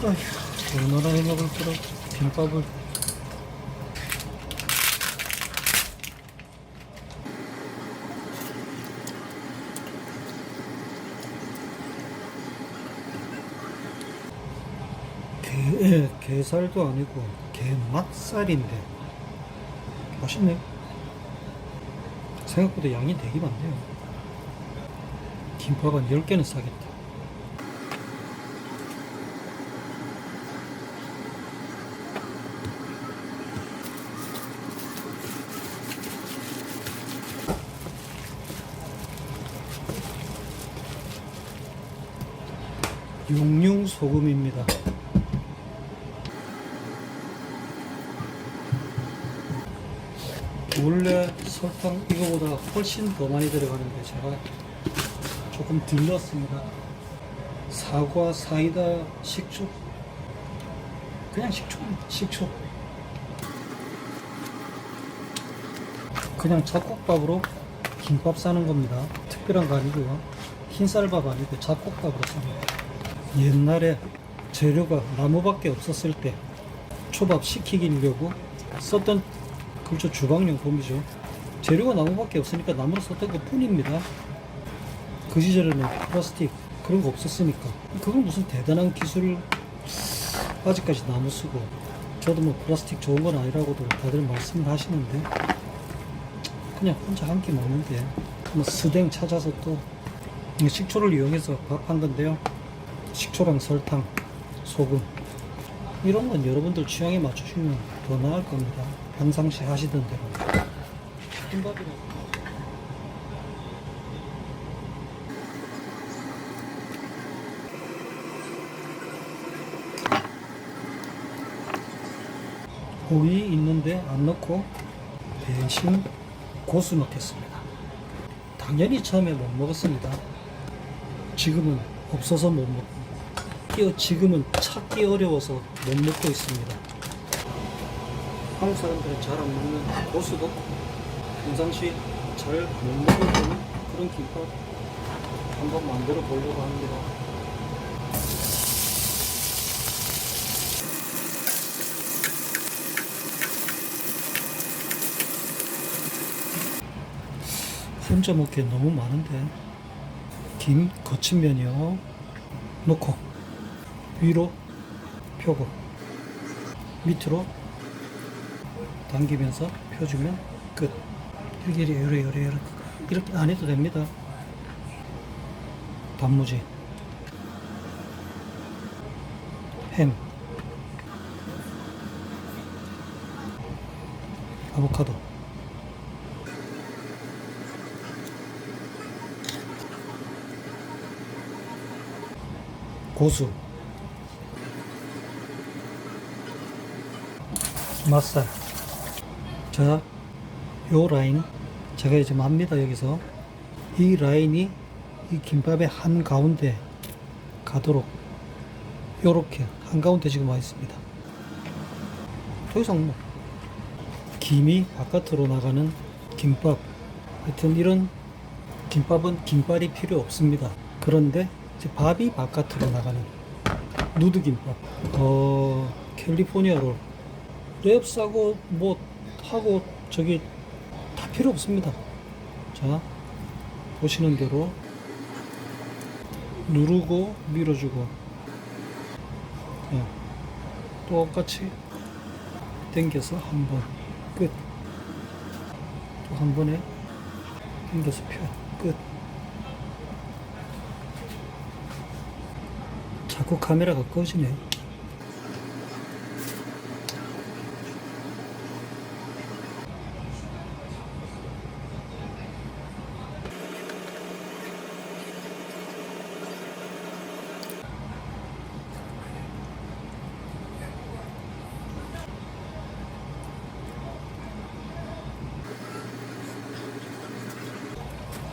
어휴, 얼마나 해 먹을 거라 김밥을. 게, 예, 게살도 아니고 게맛살인데 맛있네. 생각보다 양이 되게 많네요. 김밥 한 10개는 싸겠다. 용융 소금입니다. 원래 설탕 이거보다 훨씬 더 많이 들어가는데 제가 조금 덜 넣었습니다. 사과, 사이다, 식초. 그냥 식초, 식초. 그냥 잡곡밥으로 김밥 싸는 겁니다. 특별한 거 아니고요. 흰쌀밥 아니고 잡곡밥으로 쌉니다. 옛날에 재료가 나무밖에 없었을 때 초밥 식히려고 썼던 그렇죠 주방용품이죠. 재료가 나무밖에 없으니까 나무로 썼던 것 뿐입니다. 그 시절에는 플라스틱 그런 거 없었으니까. 그건 무슨 대단한 기술을 아직까지 나무 쓰고 저도 뭐 플라스틱 좋은 건 아니라고도 다들 말씀을 하시는데 그냥 혼자 한 끼 먹는데 뭐 스댕 찾아서 또 식초를 이용해서 밥 한 건데요 식초랑 설탕, 소금 이런 건 여러분들 취향에 맞추시면 더 나을 겁니다. 평상시 하시던 대로. 김밥이랑 고기 있는데 안 넣고 대신 고수 넣겠습니다. 당연히 처음에 못 먹었습니다. 지금은 없어서 못 먹 고 끼어 지금은 찾기 어려워서 못 먹고 있습니다. 한국 사람들은 잘 안 먹는 고수도 평상시 잘 못 먹어보는 그런 김밥 한번 만들어 보려고 합니다. 혼자 먹기엔 너무 많은데 김 거친 면이요 놓고 위로 펴고 밑으로 당기면서 펴주면 끝. 이렇게 이렇게 이렇게 이렇게 이렇게. 안 해도 됩니다. 단무지. 햄. 아보카도. 고수 맛살 자, 요 라인 제가 이제 맙니다 여기서. 이 라인이 이 김밥의 한 가운데 가도록 요렇게 한 가운데 지금 와 있습니다. 더 이상 뭐 김이 바깥으로 나가는 김밥. 하여튼 이런 김밥은 김발이 필요 없습니다. 그런데 밥이 바깥으로 나가는 누드 김밥. 어 캘리포니아 롤 랩 싸고 뭐 하고 저기 다 필요 없습니다. 자 보시는 대로 누르고 밀어주고 예, 똑같이 당겨서 한 번 끝. 또 한 번에 당겨서 펴 끝. 자꾸 카메라가 꺼지네.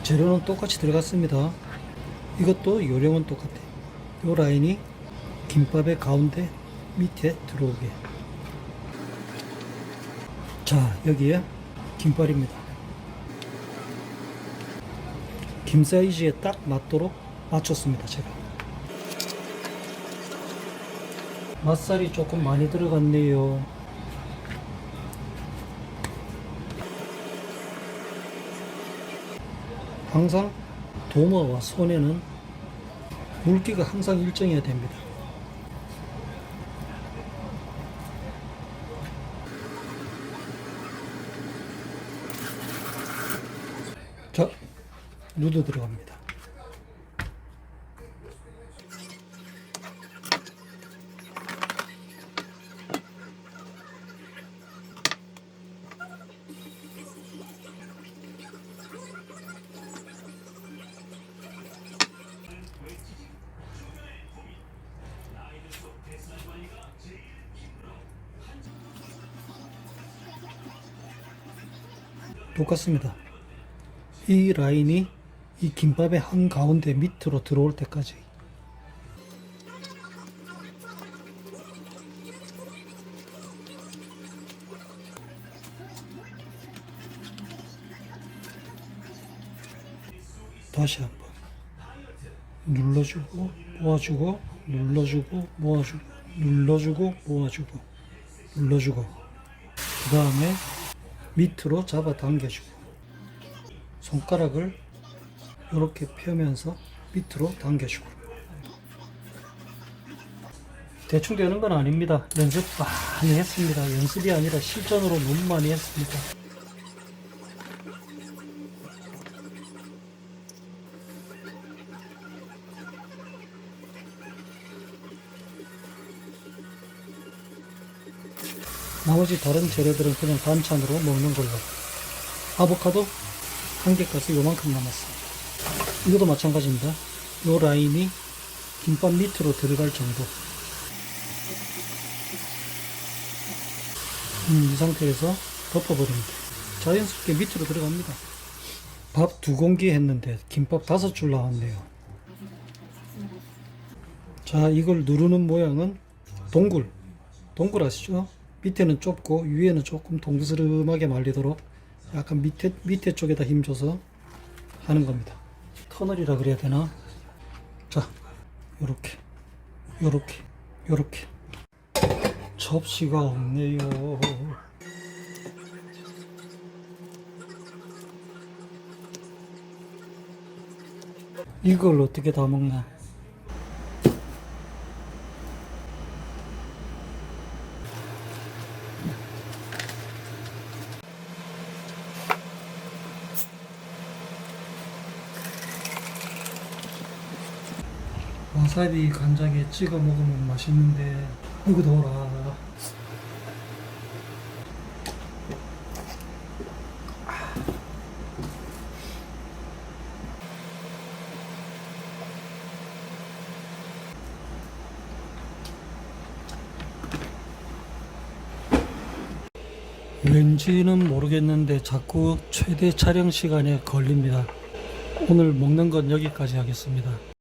재료는 똑같이 들어갔습니다. 이것도 요령은 똑같아. 요 라인이 김밥의 가운데 밑에 들어오게. 자, 여기에 김발입니다. 김 사이즈에 딱 맞도록 맞췄습니다, 제가. 맛살이 조금 많이 들어갔네요. 항상 도마와 손에는 물기가 항상 일정해야 됩니다. 자, 누드 들어갑니다. 똑같습니다. 이 라인이 이 김밥의 한 가운데 밑으로 들어올 때까지. 다시 한번. 눌러주고 모아주고 눌러주고 모아주고 눌러주고 모아주고 눌러주고. 그 다음에 밑으로 잡아 당겨주고 손가락을 이렇게 펴면서 밑으로 당겨주고. 대충 되는 건 아닙니다. 연습 많이 했습니다. 연습이 아니라 실전으로 너무 많이 했습니다 나머지 다른 재료들은 그냥 반찬으로 먹는 걸로. 아보카도 한 개가서 요만큼 남았어요 이것도 마찬가지입니다. 요 라인이 김밥 밑으로 들어갈 정도. 음, 이 상태에서 덮어버립니다. 자연스럽게 밑으로 들어갑니다. 밥 두 공기 했는데 김밥 다섯 줄 나왔네요. 자 이걸 누르는 모양은 동굴. 동굴 아시죠? 밑에는 좁고 위에는 조금 동스름하게 말리도록 약간 밑에 밑에 쪽에다 힘줘서 하는 겁니다. 터널이라 그래야 되나? 자, 요렇게, 요렇게, 요렇게. 접시가 없네요. 이걸 어떻게 다 먹나? 와사비 간장에 찍어 먹으면 맛있는데 이거 더라 왠지는 모르겠는데 자꾸 최대 촬영 시간에 걸립니다. 오늘 먹는 건 여기까지 하겠습니다.